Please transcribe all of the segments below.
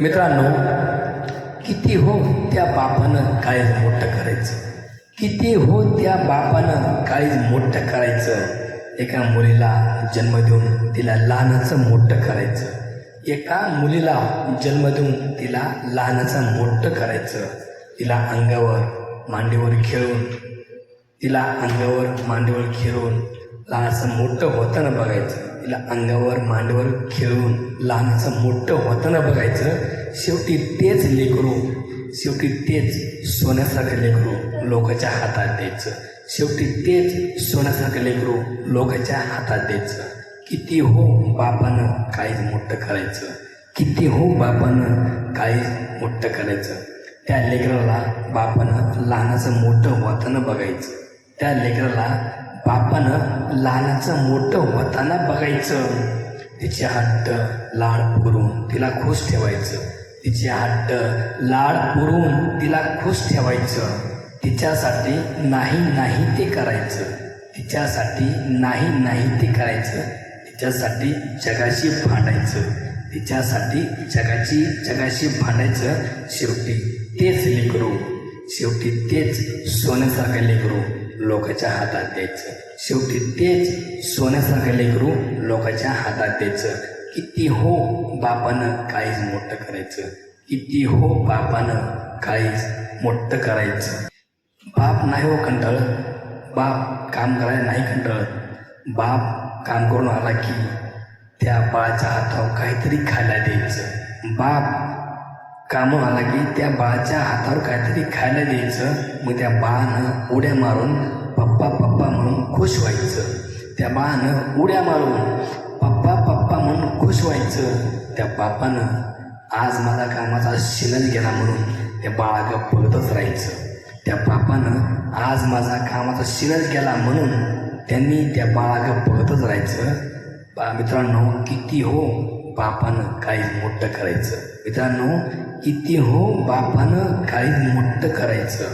मित्रांनो किती हो त्या बापानं काय मोठं करायचं? किती हो त्या बापानं काय मोठं करायचं? एका मुलीला जन्म देऊन तिला लहानाचं मोठं करायचं. एका मुलीला जन्म देऊन तिला लहानाचं मोठं करायचं. तिला अंगावर मांडीवर खेळून तिला अंगावर मांडीवर खेळून लहानाचं मोठं होताना बघायचं. तिला अंगावर मांडवर खेळून लहानाचं मोठं होताना बघायचं. शेवटी तेच लेकरू शेवटी तेच सोन्यासारखं लेकरू लोकांच्या हातात द्यायचं. शेवटी तेच सोन्यासारखं लेकरू लोकांच्या हातात द्यायचं. किती हो बापानं काहीच मोठं करायचं. किती हो बापानं काहीच मोठं करायचं. त्या लेकराला बापानं लहानाचं मोठं होताना बघायचं. त्या लेकराला बापानं लहानाचं मोठं होताना बघायचं. तिचे हट्ट लाड पुरून तिला खुश ठेवायचं. तिचे हट्ट लाड पुरून तिला खुश ठेवायचं. तिच्यासाठी नाही नाही ते करायचं. तिच्यासाठी नाही नाही ते करायचं. तिच्यासाठी जगाशी भांडायचं. तिच्यासाठी जगाची जगाशी भांडायचं. शेवटी तेच लेकरू. शेवटी तेच सोन्यासारखं लेकरू. लोकाच्या हातात द्यायचं. शेवटी तेच सोन्यासारखं लेकरू लोकांच्या हातात द्यायचं. किती हो बापानं काहीच मोठं करायचं. किती हो बापानं काहीच मोठं करायचं. बाप नाही हो कंटाळत. बाप काम करायला नाही कंटाळत. बाप काम करून आला की त्या बाळाच्या हातावर काहीतरी खायला द्यायचं. बाप कामं आला की त्या बाळाच्या हातावर काहीतरी खायला द्यायचं. मग त्या बाळानं उड्या मारून पप्पा पप्पा म्हणून खुश व्हायचं. त्या बाळानं उड्या मारून पप्पा पप्पा म्हणून खुश व्हायचं. त्या बापानं आज माझा कामाचा शिलच गेला म्हणून त्या बाळागं पळतच राहायचं. त्या बापानं आज माझा कामाचा शिलच गेला म्हणून त्यांनी त्या बाळागं बघतच राहायचं. बा मित्रांनो किती हो? बापानं काहीच मोठं करायचं. मित्रांनो किती हो बापानं काहीच मोठं करायचं.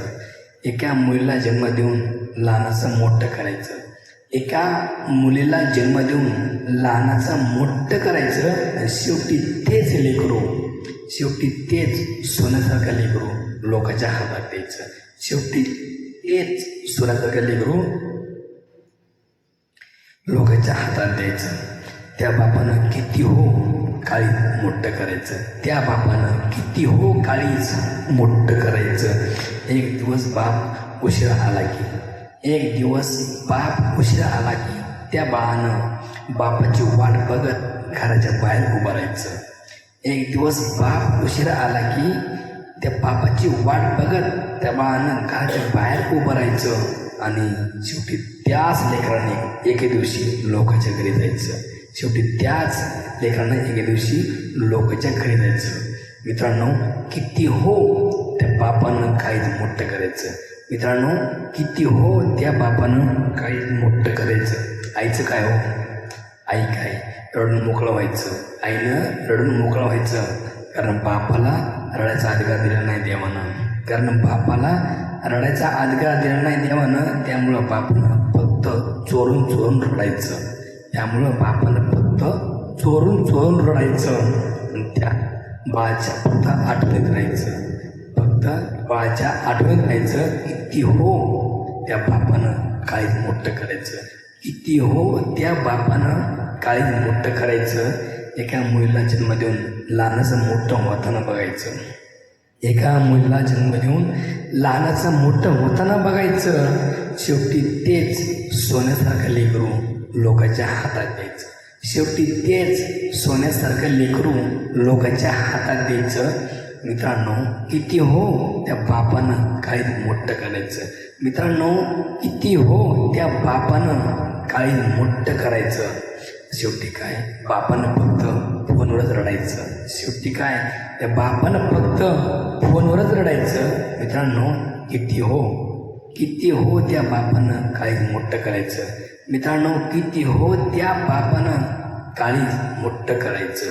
एका मुलीला जन्म देऊन लहानाचं मोठं करायचं. एका मुलीला जन्म देऊन लहानाचं मोठं करायचं आणि शेवटी तेच लेकरू शेवटी तेच सोन्यासारखं लेकरू लोकांच्या हातात द्यायचं. शेवटी तेच सोन्यासारखं लेकरू लोकांच्या हातात द्यायचं. त्या बापानं किती हो काळी मोठं करायचं? त्या बापानं किती हो काळीच मोठं करायचं? एक दिवस बाप उशिरा आला की एक दिवस बाप उशिरा आला की त्या बाळानं बापाची वाट बघत घराच्या बाहेर उभं राहायचं. एक दिवस बाप उशिरा आला की त्या बापाची वाट बघत त्या बाळानं घराच्या बाहेर उभं राहायचं आणि शेवटी त्याच लेकराने एके दिवशी लोकांच्या घरी जायचं. शेवटी त्याच लेकरानं एके दिवशी लोकांच्या घरी जायचं. मित्रांनो किती हो त्या बापानं काहीच मोठं करायचं. मित्रांनो किती हो त्या बापानं काहीच मोठं करायचं. आईचं काय हो? आई काय? रडून मोकळं व्हायचं. आईनं रडून मोकळं व्हायचं. कारण बापाला रडायचा अधिकार दिला नाही देवानं. कारण बापाला रडायचा अधिकार दिला नाही देवानं. त्यामुळं बापानं फक्त चोरून चोरून रडायचं. त्यामुळं बापानं फक्त चोरून चोरून रडायचं आणि त्या बाळाच्या फक्त आठवणीत राहायचं. फक्त बाळाच्या आठवणीत राहायचं किती हो त्या बापानं काळीज मोठं करायचं. किती हो त्या बापानं काळीच मोठं करायचं. एका मुलीला जन्म देऊन लहानाचं मोठं होताना बघायचं. एका मुलीला जन्म देऊन लहानाचं मोठं होताना बघायचं. शेवटी तेच सोन्यासारखं लेकरू लोकांच्या हातात द्यायचं. शेवटी तेच सोन्यासारखं लेकरू लोकांच्या हातात द्यायचं. मित्रांनो किती हो त्या बापानं काही मोठं करायचं. मित्रांनो किती हो त्या बापानं काही मोठं करायचं. शेवटी काय? बापानं फक्त फोनवरच रडायचं. शेवटी काय? त्या बापानं फक्त फोनवरच रडायचं. मित्रांनो किती हो किती हो त्या बापानं काही मोठं करायचं? मित्रांनो किती हो त्या बापानं काळी मोठं करायचं?